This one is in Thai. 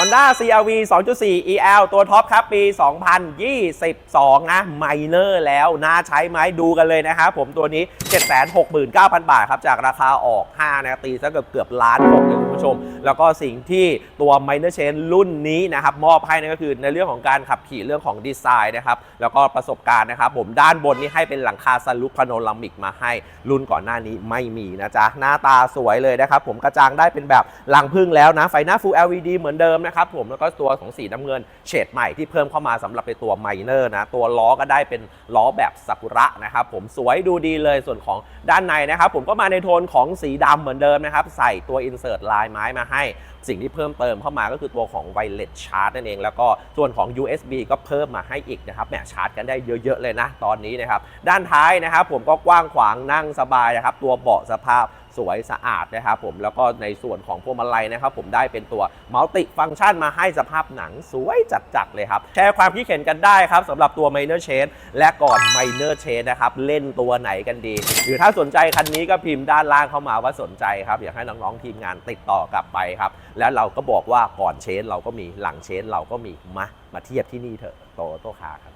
Honda CRV 2.4 EL ตัวท็อปครับ ปี 2022 นะ ไมเนอร์แล้ว น่าใช้ไหมดูกันเลยนะครับผมตัวนี้ 769,000 บาทครับ จากราคาออก 5 นะตีซะเกือบเกือบล้านหกเลยคุณ ผู้ชม แล้วก็สิ่งที่ตัว Minor Chain รุ่นนี้นะครับมอบให้นั่นก็คือในเรื่องของการขับขี่เรื่องของดีไซน์นะครับแล้วก็ประสบการณ์นะครับผมด้านบนนี่ให้เป็นหลังคาสลุปพาโนรามิกมาให้รุ่นก่อนหน้านี้ไม่มีนะจ๊ะหน้าตาสวยเลยนะครับผมกระจังได้เป็นแบบลังพึ่งแล้วนะไฟหน้า Full LED เหมือนเดิมนะครับผมแล้วก็ตัวของสีน้ำเงินเฉดใหม่ที่เพิ่มเข้ามาสำหรับในตัวไมเนอร์นะตัวล้อก็ได้เป็นล้อแบบซากุระนะครับผมสวยดูดีเลยส่วนของด้านในนะครับผมก็มาในโทนของสีดำเหมือนเดิมนะครับใส่ตัวอินเสิร์ตลายไม้มาให้ สิ่งที่เพิ่มเติมเข้ามาก็คือตัวของไวเลสชาร์จนั่นเอง แล้วก็ส่วนของ USB ก็เพิ่มมาให้อีกนะครับแหมชาร์จกันได้เยอะๆเลยนะตอนนี้นะครับ ด้านท้ายนะครับผมก็กว้างขวางนั่งสบายนะครับ ตัวเบาะสภาพ สวยสะอาดนะครับผมแล้วก็ในส่วนของพวงมาลัยนะครับผมได้เป็นตัวมัลติฟัง c t ชันมาให้สภาพหนังสวยจัดๆเลยครับ แชร์ความคิดเห็นกันได้ครับสำหรับตัว Minor Chain และก่อน Minor Chain นะครับ เล่นตัวไหนกันดี หรือถ้าสนใจคันนี้ก็พิมพ์ด้านล่างเข้ามาว่าสนใจครับ อยากให้น้องๆทีมงานติดต่อกลับไปครับ แล้วเราก็บอกว่าก่อนเชนเราก็มีหลังเชนเราก็มีมามาเทียบที่นี่เถอะโตโตคาครับ